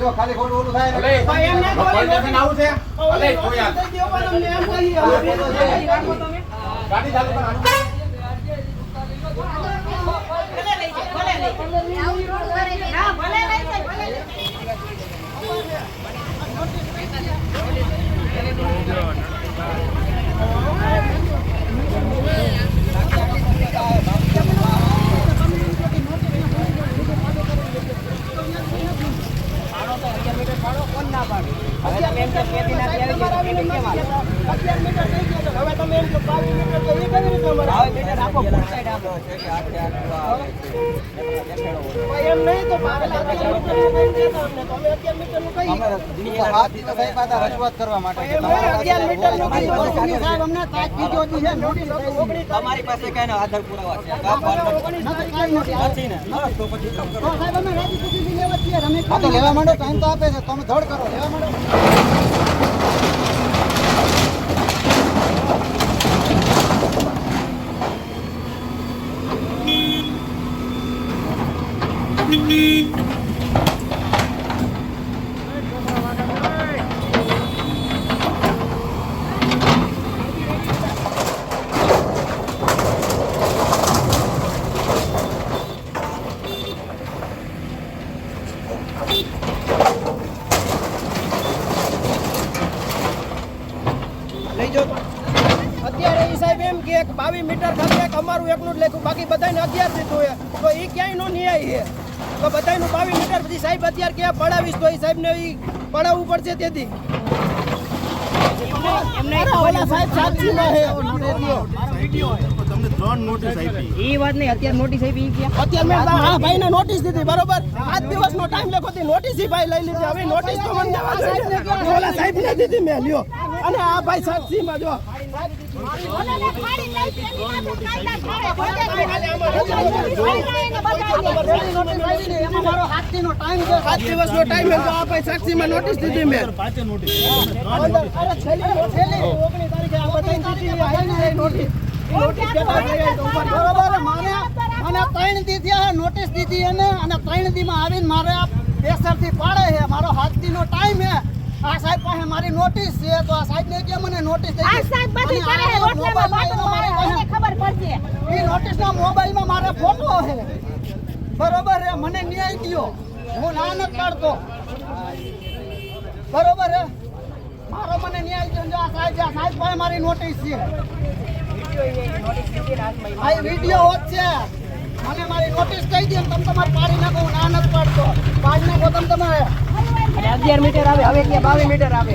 જો, ખાલી ખોટું ઓલું થાય ને. ભાઈ, ભલે બોલી ભલે નથી આવું છે અલે તો યાર થઈ ગયો પણ અમને એમ કહીએ. આ પેલો છે. ગાડી ચાલુ કર આનું. હા, ભલે લઈ જાય, ભલે લઈ જાય. અગિયાર મીટર થઈ ગયો છે. હવે તમે એમ કહો બાવીસ મીટર તો એ કેવી રીતે અમારે? ભાઈ, એમ નહીં તો બાવીસ મીટરનું કહી દેતા અમને. તો અમે અગિયાર મીટરનું કહીએ. અમે હાથ દીધો સાહેબ આ રજૂઆત કરવા માટે કે એમ તમારા નહીં, અગિયાર મીટરનું પાસે કીધું. ઓગણીસ ઓગણીસ સાહેબ અમને તાજ કીધો હતી છે. નોટિસ હતી કરવા માટે તમારી પાસે કઈ આધાર પુરાવા છે. તો પછી લેવા માંડો ટાઈમ તો આપે છે. તમે ધડ કરો લેવા માંડો લઈ જાઓ તો. અત્યારે એ સાહેબ એમ કે બાવીસ મીટર એક અમારું એકનું જ લેખું બાકી બધાને અગિયાર દીધું છે તો એ ક્યાંય નો ન્યાય છે? તો બધાનું બાવીસ મીટર પછી સાહેબ અત્યારે ક્યાં પડાવીશ તો એ સાહેબને ને પડાવવું પડશે તેથી. અરે ઓલા સાહેબ સાક્ષીમાં છે. ઈ વાત નહીં અત્યારે નોટિસ દીધી બરોબર? પાંચ દિવસનો ટાઈમ લખો નોટિસ ઈ ભાઈ લઈ લીધી. હવે નોટિસ તો મને દેવા જોઈએ ને. દીધી મેં લ્યો. અને આ ભાઈ સાક્ષીમાં જો. છે, એની માથે કાયદા થાય. ભોજન એને દિવસનો ટાઈમ છે આ ભાઈ સાક્ષીમાં નોટિસ દીધી મેં અરે છેલ્લી છેલ્લી ઓગણીસ તારીખે આ બધાય દીધી નોટિસ નોટિસ કેટલા થઈ તો બરોબર મારે મને ત્રણ દી થયા નોટિસ દીધી એને અને ત્રણ દી માં આવીને મારે આ થી પાડે છે મારો હાથ દી નો ટાઈમ છે આ સાહેબ પાસે મારી નોટિસ છે તો આ સાહેબ ને કે મને નોટિસ આ સાહેબ બધું કરે છે, રોટલામાં બાટો મારે, ખબર પડશે એ નોટિસ ના મોબાઈલમાં મારે ફોટો છે બરોબર હે, મને ન્યાય દ્યો. હું ના નથી કાઢતો બરોબર હે? મારો મને ન્યાય દો જો આ સાહેબ આ સાહેબ પાસે મારી નોટિસ છે. આ વીડિયો હોત છે. મને મારી નોટિસ કહી દે તમે તમારે પાડી નાખો, હું ના નથી પાડતો. પાડી નાખો તમે તમારે. અગિયાર મીટર આવે, હવે ત્યાં બાવીસ મીટર આવે?